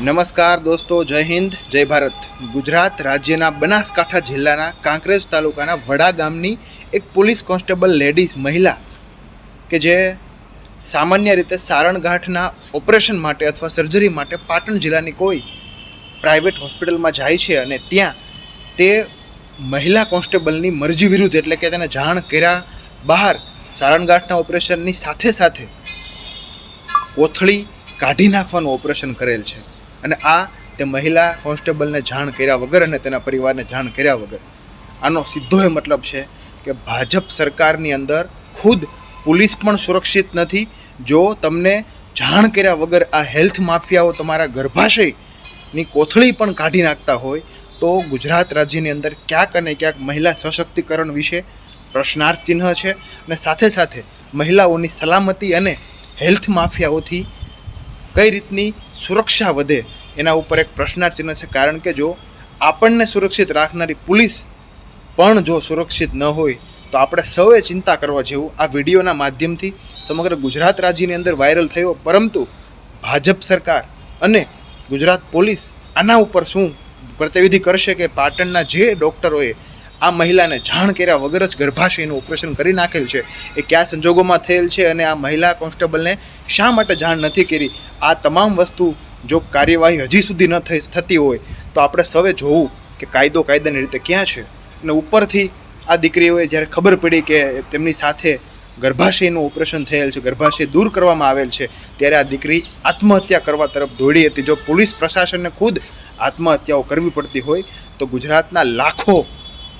નમસ્કાર દોસ્તો, જય હિન્દ, જય ભારત. ગુજરાત રાજ્યના બનાસકાંઠા જિલ્લાના કાંકરેજ તાલુકાના વડા ગામની એક પોલીસ કોન્સ્ટેબલ લેડીઝ મહિલા કે જે સામાન્ય રીતે સારણગાંઠના ઓપરેશન માટે અથવા સર્જરી માટે પાટણ જિલ્લાની કોઈ પ્રાઇવેટ હોસ્પિટલમાં જાય છે અને ત્યાં તે મહિલા કોન્સ્ટેબલની મરજી વિરુદ્ધ એટલે કે તેને જાણ કર્યા બહાર સારણગાંઠના ઓપરેશનની સાથે સાથે કોથળી કાઢી નાખવાનું ઓપરેશન કરેલ છે. અને આ તે મહિલા કોન્સ્ટેબલને જાણ કર્યા વગર અને તેના પરિવારને જાણ કર્યા વગર. આનો સીધો એ મતલબ છે કે ભાજપ સરકારની અંદર ખુદ પોલીસ પણ સુરક્ષિત નથી. જો તમને જાણ કર્યા વગર આ હેલ્થ માફિયાઓ તમારા ગર્ભાશયની કોથળી પણ કાઢી નાખતા હોય, તો ગુજરાત રાજ્યની અંદર ક્યાંક અને ક્યાંક મહિલા સશક્તિકરણ વિશે પ્રશ્નાર્થ ચિહ્ન છે અને સાથે સાથે મહિલાઓની સલામતી અને હેલ્થ માફિયાઓથી કઈ રીતની સુરક્ષા વધે એના ઉપર એક પ્રશ્નાર્થ છે. કારણ કે જો આપણને સુરક્ષિત રાખનારી પોલીસ પણ જો સુરક્ષિત ન હોય, તો આપણે સૌએ ચિંતા કરવા જેવું આ વિડીયોના માધ્યમથી સમગ્ર ગુજરાત રાજ્યની અંદર વાયરલ થયો. પરંતુ ભાજપ સરકાર અને ગુજરાત પોલીસ આના ઉપર શું પ્રતિવિધિ કરશે કે પાટણના જે ડૉક્ટરોએ આ મહિલાને જાણ કર્યા વગર જ ગર્ભાશયનું ઓપરેશન કરી નાખેલ છે. એ કયા સંજોગોમાં થયેલ છે અને આ મહિલા કોન્સ્ટેબલને શા માટે જાણ નથી કરી? આ તમામ વસ્તુ જો કાર્યવાહી હજી સુધી ન થઈ થતી હોય, તો આપણે સૌએ જોવું કે કાયદો કાયદાની રીતે ક્યાં છે. અને ઉપરથી આ દીકરીઓએ જ્યારે ખબર પડી કે તેમની સાથે ગર્ભાશયનું ઓપરેશન થયેલ છે, ગર્ભાશય દૂર કરવામાં આવેલ છે, ત્યારે આ દીકરી આત્મહત્યા કરવા તરફ દોડી હતી. જો પોલીસ પ્રશાસનને ખુદ આત્મહત્યાઓ કરવી પડતી હોય, તો ગુજરાતના લાખો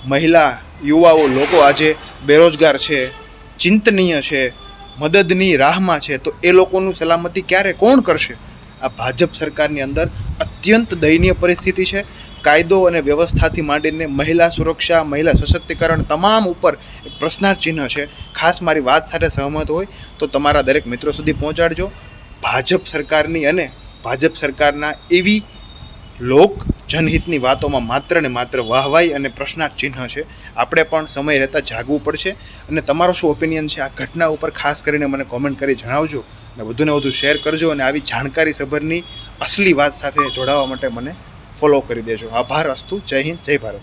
મહિલા, યુવાઓ, લોકો આજે બેરોજગાર છે, ચિંતનીય છે, મદદની રાહમાં છે, તો એ લોકોનું સલામતી ક્યારે કોણ કરશે? આ ભાજપ સરકારની અંદર અત્યંત દયનીય પરિસ્થિતિ છે. કાયદો અને વ્યવસ્થાથી માંડીને મહિલા સુરક્ષા, મહિલા સશક્તિકરણ તમામ ઉપર પ્રશ્નાર્થ ચિહ્ન છે. ખાસ મારી વાત સાથે સહમત હોય તો તમારા દરેક મિત્રો સુધી પહોંચાડજો. ભાજપ સરકારની અને ભાજપ સરકારના એવી લોક જનહિતની વાતોમાં માત્ર ને માત્ર વાહવાઈ અને પ્રશ્નાર્થ ચિહ્ન છે. આપણે પણ સમય રહેતાં જાગવું પડશે અને તમારો શું ઓપિનિયન છે? આ ઘટના ઉપર ખાસ કરીને મને કોમેન્ટ કરી જણાવજો અને વધુને વધુ શેર કરજો અને આવી જાણકારી સભરની અસલી વાત સાથે જોડાવા માટે મને ફોલો કરી દેજો. આભાર અસ્તુ. જય હિન્દ. જય ભારત.